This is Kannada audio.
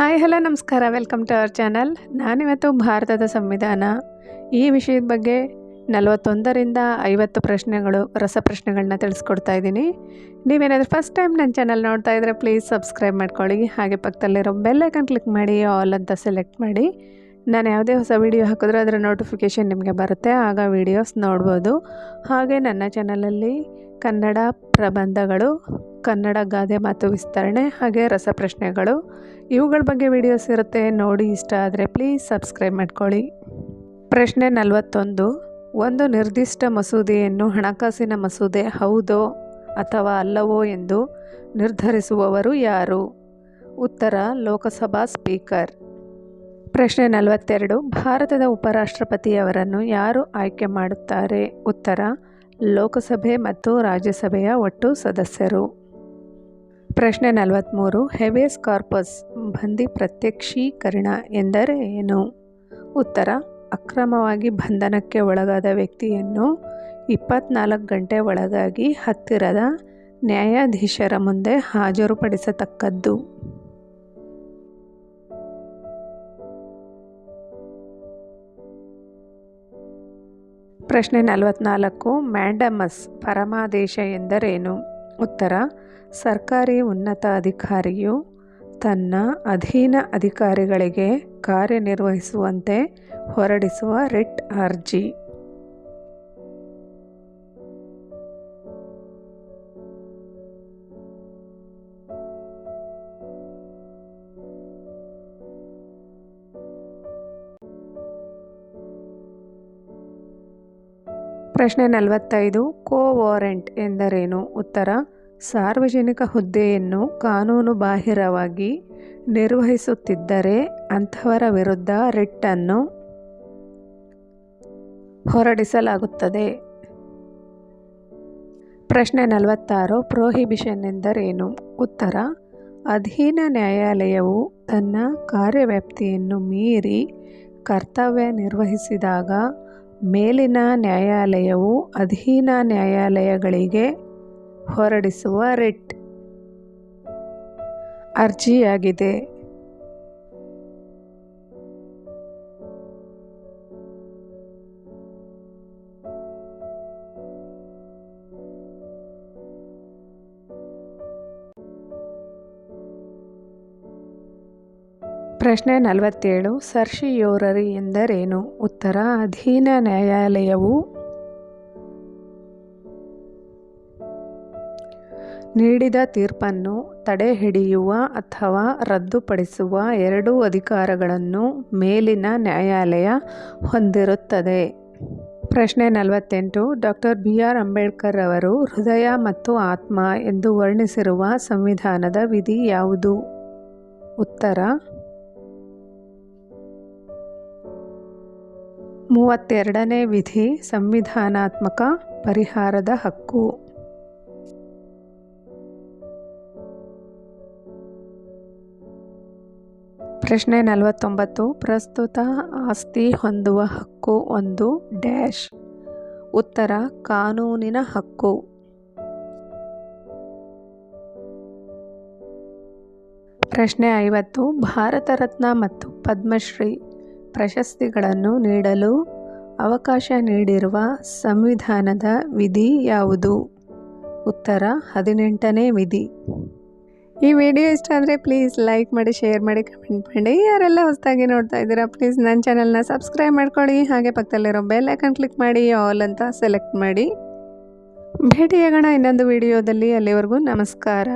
ಹಾಯ್, ಹಲೋ, ನಮಸ್ಕಾರ. ವೆಲ್ಕಮ್ ಟು ಅವರ್ ಚಾನಲ್ ನಾನಿವತ್ತು ಭಾರತದ ಸಂವಿಧಾನ. ಈ ವಿಷಯದ ಬಗ್ಗೆ ನಲವತ್ತೊಂದರಿಂದ ಐವತ್ತು ಪ್ರಶ್ನೆಗಳು ರಸಪ್ರಶ್ನೆಗಳನ್ನ ತಿಳಿಸ್ಕೊಡ್ತಾ ಇದ್ದೀನಿ. ನೀವೇನಾದರೂ ಫಸ್ಟ್ ಟೈಮ್ ನನ್ನ ಚಾನಲ್ ನೋಡ್ತಾ ಇದ್ದರೆ ಪ್ಲೀಸ್ ಸಬ್ಸ್ಕ್ರೈಬ್ ಮಾಡ್ಕೊಳ್ಳಿ. ಹಾಗೆ ಪಕ್ಕದಲ್ಲಿರೋ ಬೆಲ್ಲೈಕನ್ ಕ್ಲಿಕ್ ಮಾಡಿ ಆಲ್ ಅಂತ ಸೆಲೆಕ್ಟ್ ಮಾಡಿ. ನಾನು ಯಾವುದೇ ಹೊಸ ವೀಡಿಯೋ ಹಾಕಿದ್ರೆ ಅದರ ನೋಟಿಫಿಕೇಷನ್ ನಿಮಗೆ ಬರುತ್ತೆ. ಆಗ ವೀಡಿಯೋಸ್ ನೋಡ್ಬೋದು. ಹಾಗೆ ನನ್ನ ಚಾನಲಲ್ಲಿ ಕನ್ನಡ ಪ್ರಬಂಧಗಳು ಕನ್ನಡ ಗಾದೆ ಮಾತು ವಿಸ್ತರಣೆ ಹಾಗೆ ರಸಪ್ರಶ್ನೆಗಳು ಇವುಗಳ ಬಗ್ಗೆ ವಿಡಿಯೋಸ್ ಇರುತ್ತೆ, ನೋಡಿ ಇಷ್ಟ ಆದರೆ ಪ್ಲೀಸ್ ಸಬ್ಸ್ಕ್ರೈಬ್ ಮಾಡ್ಕೊಳ್ಳಿ. ಪ್ರಶ್ನೆ ನಲವತ್ತೊಂದು, ಒಂದು ನಿರ್ದಿಷ್ಟ ಮಸೂದೆಯನ್ನು ಹಣಕಾಸಿನ ಮಸೂದೆ ಹೌದೋ ಅಥವಾ ಅಲ್ಲವೋ ಎಂದು ನಿರ್ಧರಿಸುವವರು ಯಾರು? ಉತ್ತರ, ಲೋಕಸಭಾ ಸ್ಪೀಕರ್. ಪ್ರಶ್ನೆ ನಲವತ್ತೆರಡು, ಭಾರತದ ಉಪರಾಷ್ಟ್ರಪತಿಯವರನ್ನು ಯಾರು ಆಯ್ಕೆ ಮಾಡುತ್ತಾರೆ? ಉತ್ತರ, ಲೋಕಸಭೆ ಮತ್ತು ರಾಜ್ಯಸಭೆಯ ಒಟ್ಟು ಸದಸ್ಯರು. ಪ್ರಶ್ನೆ ನಲವತ್ತ್ಮೂರು ಹೆಬೇಸ್ ಕಾರ್ಪಸ್ ಬಂಧಿ ಪ್ರತ್ಯಕ್ಷೀಕರಣ ಎಂದರೆ ಏನು? ಉತ್ತರ, ಅಕ್ರಮವಾಗಿ ಬಂಧನಕ್ಕೆ ಒಳಗಾದ ವ್ಯಕ್ತಿಯನ್ನು ಇಪ್ಪತ್ನಾಲ್ಕು ಗಂಟೆ ಒಳಗಾಗಿ ಹತ್ತಿರದ ನ್ಯಾಯಾಧೀಶರ ಮುಂದೆ ಹಾಜರುಪಡಿಸತಕ್ಕದ್ದು. ಪ್ರಶ್ನೆ ನಲವತ್ನಾಲ್ಕು. ಮ್ಯಾಂಡಮಸ್ ಪರಮಾದೇಶ ಎಂದರೇನು? ಉತ್ತರ ಸರ್ಕಾರಿ ಉನ್ನತ ಅಧಿಕಾರಿಯು ತನ್ನ ಅಧೀನ ಅಧಿಕಾರಿಗಳಿಗೆ ಕಾರ್ಯನಿರ್ವಹಿಸುವಂತೆ ಹೊರಡಿಸುವ ರಿಟ್ ಅರ್ಜಿ. ಪ್ರಶ್ನೆ ನಲವತ್ತೈದು ಕೋ ವಾರೆಂಟ್ ಎಂದರೇನು? ಉತ್ತರ, ಸಾರ್ವಜನಿಕ ಹುದ್ದೆಯನ್ನು ಕಾನೂನು ಬಾಹಿರವಾಗಿ ನಿರ್ವಹಿಸುತ್ತಿದ್ದರೆ ಅಂಥವರ ವಿರುದ್ಧ ರಿಟ್ಟನ್ನು ಹೊರಡಿಸಲಾಗುತ್ತದೆ. ಪ್ರಶ್ನೆ ನಲವತ್ತಾರು, ಪ್ರೋಹಿಬಿಷನ್ ಎಂದರೇನು? ಉತ್ತರ, ಅಧೀನ ನ್ಯಾಯಾಲಯವು ತನ್ನ ಕಾರ್ಯವ್ಯಾಪ್ತಿಯನ್ನು ಮೀರಿ ಕರ್ತವ್ಯ ನಿರ್ವಹಿಸಿದಾಗ ಮೇಲಿನ ನ್ಯಾಯಾಲಯವು ಅಧೀನ ನ್ಯಾಯಾಲಯಗಳಿಗೆ ಹೊರಡಿಸುವ ರಿಟ್. ಅರ್ಜಿಯಾಗಿದೆ. ಪ್ರಶ್ನೆ ನಲವತ್ತೇಳು, ಸರ್ಷಿಯೋರರಿ ಎಂದರೇನು? ಉತ್ತರ, ಅಧೀನ ನ್ಯಾಯಾಲಯವು ನೀಡಿದ ತೀರ್ಪನ್ನು ತಡೆಹಿಡಿಯುವ ಅಥವಾ ರದ್ದುಪಡಿಸುವ ಎರಡೂ ಅಧಿಕಾರಗಳನ್ನು ಮೇಲಿನ ನ್ಯಾಯಾಲಯ ಹೊಂದಿರುತ್ತದೆ. ಪ್ರಶ್ನೆ ನಲವತ್ತೆಂಟು, ಡಾಕ್ಟರ್ ಬಿ ಆರ್ ಅಂಬೇಡ್ಕರ್ ಅವರು ಹೃದಯ ಮತ್ತು ಆತ್ಮ ಎಂದು ವರ್ಣಿಸಿರುವ ಸಂವಿಧಾನದ ವಿಧಿ ಯಾವುದು? ಉತ್ತರ ಮೂವತ್ತೆರಡನೇ ವಿಧಿ ಸಂವಿಧಾನಾತ್ಮಕ ಪರಿಹಾರದ ಹಕ್ಕು. ಪ್ರಶ್ನೆ ನಲವತ್ತೊಂಬತ್ತು, ಪ್ರಸ್ತುತ ಆಸ್ತಿ ಹೊಂದುವ ಹಕ್ಕು ಒಂದು ಡ್ಯಾಶ್. ಉತ್ತರ, ಕಾನೂನಿನ ಹಕ್ಕು. ಪ್ರಶ್ನೆ ಐವತ್ತು, ಭಾರತ ರತ್ನ ಮತ್ತು ಪದ್ಮಶ್ರೀ. ಪ್ರಶಸ್ತಿಗಳನ್ನು ನೀಡಲು ಅವಕಾಶ ನೀಡಿರುವ ಸಂವಿಧಾನದ ವಿಧಿ ಯಾವುದು? ಉತ್ತರ, ಹದಿನೆಂಟನೇ ವಿಧಿ. ಈ ವಿಡಿಯೋ ಇಷ್ಟ ಅಂದರೆ ಪ್ಲೀಸ್ ಲೈಕ್ ಮಾಡಿ ಶೇರ್ ಮಾಡಿ ಕಮೆಂಟ್ ಮಾಡಿ. ಯಾರೆಲ್ಲ ಹೊಸದಾಗಿ ನೋಡ್ತಾ ಇದ್ದೀರಾ ಪ್ಲೀಸ್ ನನ್ನ ಚಾನಲ್ನ ಸಬ್ಸ್ಕ್ರೈಬ್ ಮಾಡ್ಕೊಳ್ಳಿ. ಹಾಗೆ ಪಕ್ಕದಲ್ಲಿರೋ ಬೆಲ್ ಐಕನ್ ಕ್ಲಿಕ್ ಮಾಡಿ ಆಲ್ ಅಂತ ಸೆಲೆಕ್ಟ್ ಮಾಡಿ. ಭೇಟಿಯಾಗೋಣ ಇನ್ನೊಂದು ವಿಡಿಯೋದಲ್ಲಿ. ಅಲ್ಲಿವರೆಗೂ ನಮಸ್ಕಾರ.